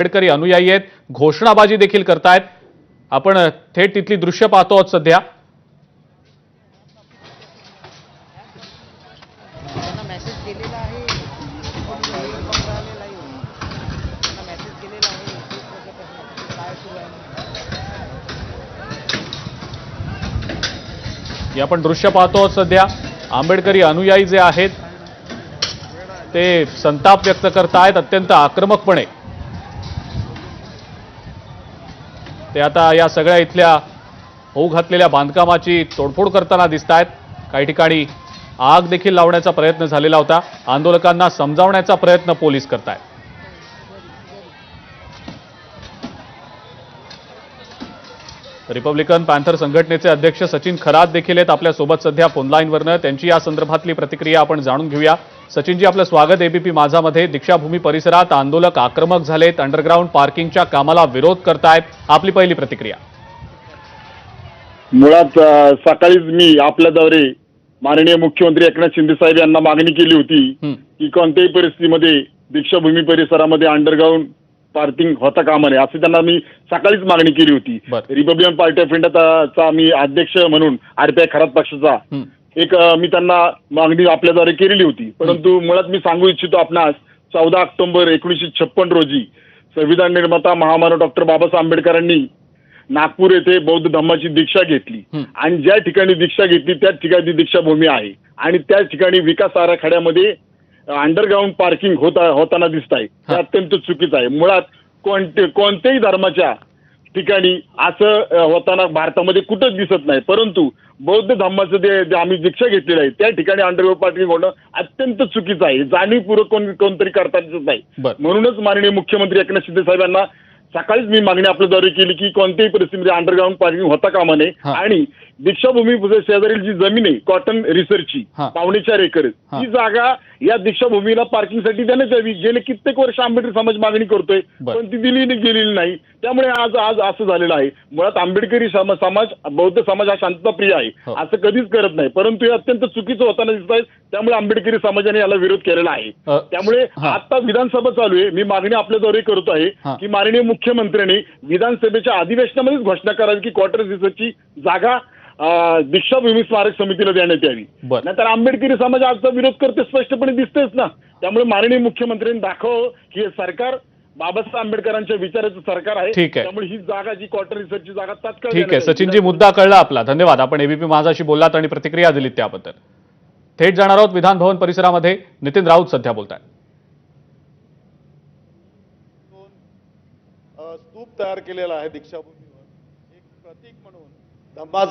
आंबेडकरी अनुयायी आहेत घोषणाबाजी देखील करतायत. आपण थेट तिथली दृश्य पाहतो आहोत सध्या. आपण दृश्य पाहतो आहोत सध्या. आंबेडकरी अनुयायी जे आहेत ते संताप व्यक्त करतायत अत्यंत आक्रमकपणे. ते आता या सगळ्या इथल्या होऊ घातलेल्या बांधकामाची तोडफोड करताना दिसत आहेत काही ठिकाणी आग देखील लावण्याचा प्रयत्न झालेला होता. आंदोलकांना समजावण्याचा प्रयत्न पोलीस करतायत. रिपब्लिकन पॅन्थर संघटनेचे अध्यक्ष सचिन खरात देखील आहेत. आपल्यासोबत सध्या फोनलाईनवरनं त्यांची या संदर्भातली प्रतिक्रिया आपण जाणून घेऊया. सचिनजी आपलं स्वागत. एबीपी माझामध्ये. दीक्षाभूमी परिसरात आंदोलक आक्रमक झालेत. अंडरग्राऊंड पार्किंगच्या कामाला विरोध करतायत. आपली पहिली प्रतिक्रिया. मुळात सकाळीच मी आपल्याद्वारे माननीय मुख्यमंत्री एकनाथ शिंदे साहेब यांना मागणी केली होती की कोणत्याही परिस्थितीमध्ये दीक्षाभूमी परिसरामध्ये अंडरग्राऊंड पार्किंग होता कामा नये अशी त्यांना मी सकाळीच मागणी केली होती. रिपब्लिकन पार्टी ऑफ इंडियाचा मी अध्यक्ष म्हणून आरपीआय खरात पक्षाचा एक मी त्यांना मागणी आपल्याद्वारे केलेली होती. परंतु मुळात मी सांगू इच्छितो आपणास चौदा ऑक्टोबर एकोणीसशे छप्पन रोजी संविधान निर्माता महामानव डॉक्टर बाबासाहेब आंबेडकरांनी नागपूर येथे बौद्ध धम्माची दीक्षा घेतली. आणि ज्या ठिकाणी दीक्षा घेतली त्याच ठिकाणी दीक्षाभूमी आहे. आणि त्याच ठिकाणी विकास आराखड्यामध्ये अंडरग्राऊंड पार्किंग होता होताना दिसत आहे. हा. अत्यंत चुकीचं आहे. मुळात कोणते कोणत्याही धर्माच्या ठिकाणी असं होताना भारतामध्ये कुठंच दिसत नाही. परंतु बौद्ध धर्माचं जे आम्ही दीक्षा घेतलेलं आहे त्या ठिकाणी अंडरग्राऊंड पार्किंग होणं अत्यंत चुकीचं आहे. जाणीवपूर्वक कोण कोणतरी करता दिसत नाही. म्हणूनच माननीय मुख्यमंत्री एकनाथ शिंदे साहेब यांना सकाळीच मी मागणी आपल्याद्वारे केली की कोणत्याही परिस्थितीमध्ये अंडरग्राऊंड पार्किंग होता कामा नये हा. आणि दीक्षाभूमी शेजारील जी जमीन आहे कॉटन रिसर्चची हा. पावणे चार एकर हा. ती जागा या दीक्षाभूमीला पार्किंगसाठी देण्यात यावी गेले कित्येक वर्ष आंबेडकर समाज मागणी करतोय बरं. पण ती दिली नाही- गेलेली नाही त्यामुळे आज आज असं झालेलं आहे मुळात आंबेडकरी सम- समाज बौद्ध समाज हा शांतताप्रिय आहे हो. असं कधीच करत नाही परंतु हे अत्यंत चुकीचं होताना दिसत आहे त्यामुळे आंबेडकरी समाजाने याला विरोध केलेला आहे अ, त्यामुळे हा. आता विधानसभा चालू आहे मी मागणी आपल्याद्वारे करतो हा. आहे की माननीय मुख्यमंत्र्यांनी विधानसभेच्या अधिवेशनामध्येच घोषणा करावी की क्वार्टर दिवसाची जागा दीक्षाभूमी स्मारक समितीला देण्यात यावी. बरं. नाहीतर आंबेडकरी समाज आजचा विरोध करते स्पष्टपणे दिसतेच ना. त्यामुळे माननीय मुख्यमंत्र्यांनी दाखव की हे सरकार बाबासाहेब आंबेडकरांच्या विचाराचं सरकार आहे. ठीक आहे. त्यामुळे ही जागा जी क्वार्टर रिसर्चची जागा तात्काळ ठीक आहे. सचिनजी मुद्दा कळला आपला. धन्यवाद. आपण एबीपी माझाशी बोललात आणि प्रतिक्रिया दिलीत त्याबद्दल. थेट जाणार आहोत विधान भवन परिसरामध्ये. नितीन राऊत सध्या बोलत आहेत अ, स्तूप तयार केलेला आहे दीक्षाभूमीवर. एक प्रतीक म्हणून. धम्माचं